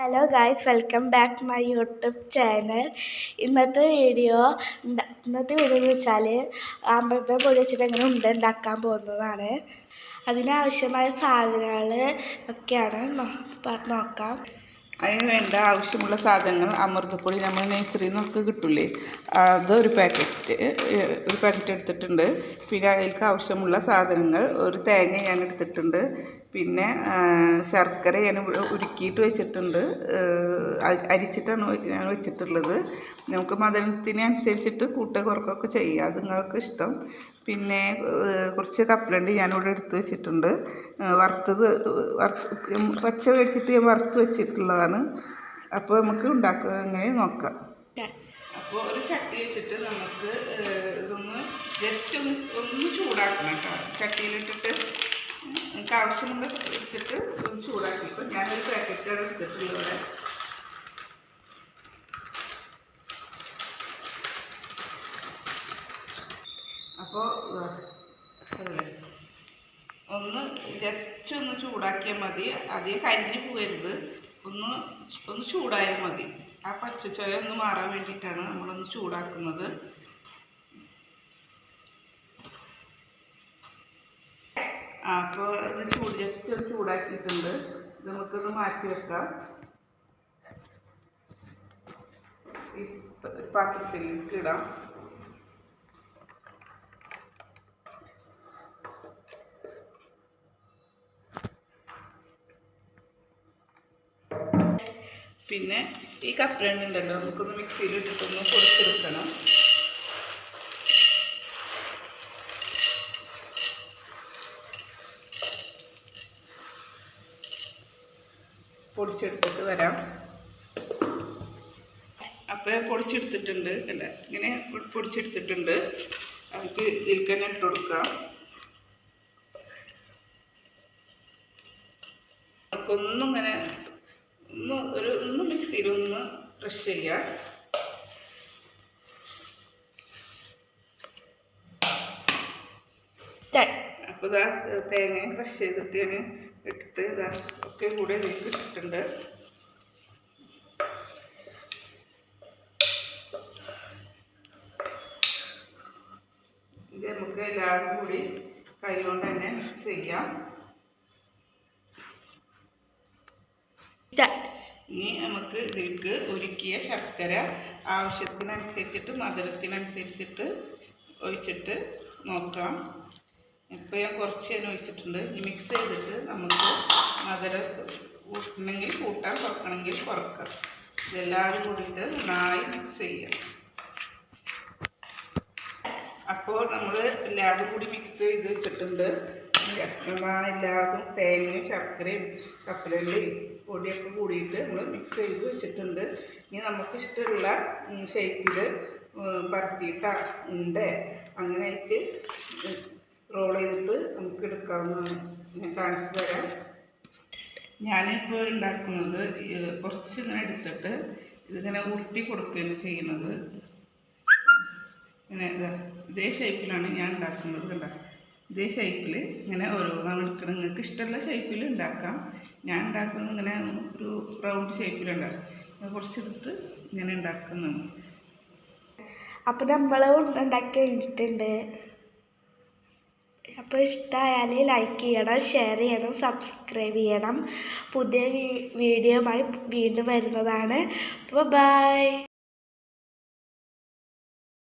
Hello guys welcome back to my YouTube channel ഇന്നത്തെ video ഇന്നത്തെ video എന്ന് വെച്ചാൽ അമ്പലത്തെ പൊടി വെച്ചിട്ട് എങ്ങനെ ഉണ്ട ഉണ്ടാക്കാൻ പോകുന്നതാണ്. അതിനാവശ്യമായ സാധനങ്ങൾ ഒക്കെയാണ് നോക്കാം. അതിന് വേണ്ട ആവശ്യമുള്ള സാധനങ്ങൾ അമൃതപ്പൊടി നമ്മൾ നഴ്സറിയിൽ നിന്നൊക്കെ കിട്ടില്ലേ അത് ഒരു പാക്കറ്റ് ഒരു പാക്കറ്റ് എടുത്തിട്ടുണ്ട്. പിന്നെ അതിലേക്ക് ആവശ്യമുള്ള സാധനങ്ങൾ ഒരു തേങ്ങ ഞാൻ എടുത്തിട്ടുണ്ട്. പിന്നെ ശർക്കര ഞാൻ ഉരുക്കിയിട്ട് വെച്ചിട്ടുണ്ട്. അരിച്ചിട്ടാണ് ഞാൻ വെച്ചിട്ടുള്ളത്. നമുക്ക് മധുരത്തിനനുസരിച്ചിട്ട് കൂട്ട കുറക്കൊക്കെ ചെയ്യാം. അത് നിങ്ങൾക്ക് ഇഷ്ടം. പിന്നെ കുറച്ച് കപ്പലണ്ടി ഞാനിവിടെ എടുത്ത് വെച്ചിട്ടുണ്ട്. വറുത്തത് വറുത്ത് പച്ച മേടിച്ചിട്ട് ഞാൻ വറുത്ത് വെച്ചിട്ടുള്ളതാണ്. അപ്പോൾ നമുക്ക് ഉണ്ടാക്കുക അങ്ങനെ നോക്കാം. അപ്പോൾ ഒരു ചട്ടി വെച്ചിട്ട് നമുക്ക് ഇതൊന്ന് ജസ്റ്റ് ഒന്ന് ഒന്ന് ചൂടാക്കണം കേട്ടോ. ചട്ടിയിലിട്ടിട്ട് നമുക്ക് ആവശ്യമുള്ള എടുത്തിട്ട് ഒന്ന് ചൂടാക്കി ഇപ്പോൾ ഞാനൊരു പാക്കറ്റാണ് എടുത്തിട്ടുള്ളത് അപ്പോൾ ഒന്ന് ജസ്റ്റ് ഒന്ന് ചൂടാക്കിയാൽ മതി. അധികം കരിഞ്ഞു പോകരുത്. ഒന്ന് ഒന്ന് ചൂടായാൽ മതി. ആ പച്ചച്ചോയ ഒന്ന് മാറാൻ വേണ്ടിയിട്ടാണ് നമ്മളൊന്ന് ചൂടാക്കുന്നത് ആ അപ്പോൾ ഇത് ചൂട് ജസ്റ്റ് ഒന്ന് ചൂടാക്കിയിട്ടുണ്ട്. ഇത് നമുക്കൊന്ന് മാറ്റി വെക്കാം. ഈ പാത്രത്തിലേക്ക് ഇടാം. പിന്നെ ഈ കപ്പ ഉണ്ടല്ലോ നമുക്കൊന്ന് മിക്സിയിൽ ഇട്ടിട്ടൊന്ന് പൊടിച്ചെടുക്കണം. പൊടിച്ചെടുത്തിട്ട് വരാം. അപ്പോൾ പൊടിച്ചെടുത്തിട്ടുണ്ട് അല്ല ഇങ്ങനെ പൊടിച്ചെടുത്തിട്ടുണ്ട്. നമുക്ക് ഇതിലേക്ക് തന്നെ ഇട്ട് കൊടുക്കാം. നമുക്കൊന്നും ഇങ്ങനെ ഒന്ന് ഒരു ഒന്ന് മിക്സിയിൽ ഒന്ന് ക്രഷ് ചെയ്യാം. ത- അപ്പോൾ ഇതാ തേങ്ങ ക്രഷ് ചെയ്തിട്ട് ഞാൻ ഇട്ടിട്ട് ഇതാ ഒക്കെ കൂടെ ഇതിലേക്ക് ഇട്ടിട്ടുണ്ട്. ഇത് നമുക്ക് എല്ലാവരും കൂടി കൈകൊണ്ട് തന്നെ മിക്സ് ചെയ്യാം. ഇനി നമുക്ക് ഇതിലേക്ക് ഒരുക്കിയ ശർക്കര ആവശ്യത്തിനനുസരിച്ചിട്ട് മധുരത്തിനനുസരിച്ചിട്ട് ഒഴിച്ചിട്ട് നോക്കാം. ഇപ്പോൾ ഞാൻ കുറച്ച് ഞാൻ ഒഴിച്ചിട്ടുണ്ട്. ഇനി മിക്സ് ചെയ്തിട്ട് നമുക്ക് മധുരം കൂട്ടണമെങ്കിൽ കൂട്ടാൻ കുറക്കണമെങ്കിൽ കുറക്കാം ഇതെല്ലാവരും കൂടിയിട്ട് നന്നായി മിക്സ് ചെയ്യാം. അപ്പോൾ നമ്മൾ എല്ലാവരും കൂടി മിക്സ് ചെയ്ത് വെച്ചിട്ടുണ്ട്. എല്ലാവർക്കും തേങ്ങയും ശർക്കരയും കപ്പലണ്ടിയും പൊടിയൊക്കെ കൂടിയിട്ട് നമ്മൾ മിക്സ് ചെയ്ത് വെച്ചിട്ടുണ്ട്. ഇനി നമുക്ക് ഇഷ്ടമുള്ള ഷേപ്പിൽ പരത്തിയിട്ട ഉണ്ട് അങ്ങനെയായിട്ട് റോൾ ചെയ്തിട്ട് നമുക്ക് എടുക്കാവുന്നതാണ്. ഞാൻ കാണിച്ചു തരാം. ഞാനിപ്പോൾ ഉണ്ടാക്കുന്നത് കുറച്ച് ഇങ്ങനെ എടുത്തിട്ട് ഇതിങ്ങനെ ഉരുട്ടി കൊടുക്കുകയാണ് ചെയ്യുന്നത്. ഇങ്ങനെ ഇതാ ഷേപ്പിലാണ് ഞാൻ ഉണ്ടാക്കുന്നത് കണ്ടോ. ഇതേ ഷേപ്പിൽ ഇങ്ങനെ ഓരോന്നാണ് എടുക്കുന്നത് നിങ്ങൾക്ക് ഇഷ്ടമുള്ള ഷേപ്പിൽ ഉണ്ടാക്കാം. ഞാൻ ഉണ്ടാക്കുന്നത് ഇങ്ങനെ ഒരു റൗണ്ട് ഷേപ്പിലുണ്ടാക്കും കുറച്ചെടുത്ത് ഇങ്ങനെ ഉണ്ടാക്കുന്നതാണ്. അപ്പോൾ നമ്മൾ ഉണ്ടാക്കി കഴിഞ്ഞിട്ടുണ്ട് അപ്പോൾ ഇഷ്ടമായാൽ ലൈക്ക് ചെയ്യണം ഷെയർ ചെയ്യണം സബ്സ്ക്രൈബ് ചെയ്യണം. പുതിയ വീഡിയോയുമായി വീണ്ടും വരുന്നതാണ്. അപ്പോൾ ബൈ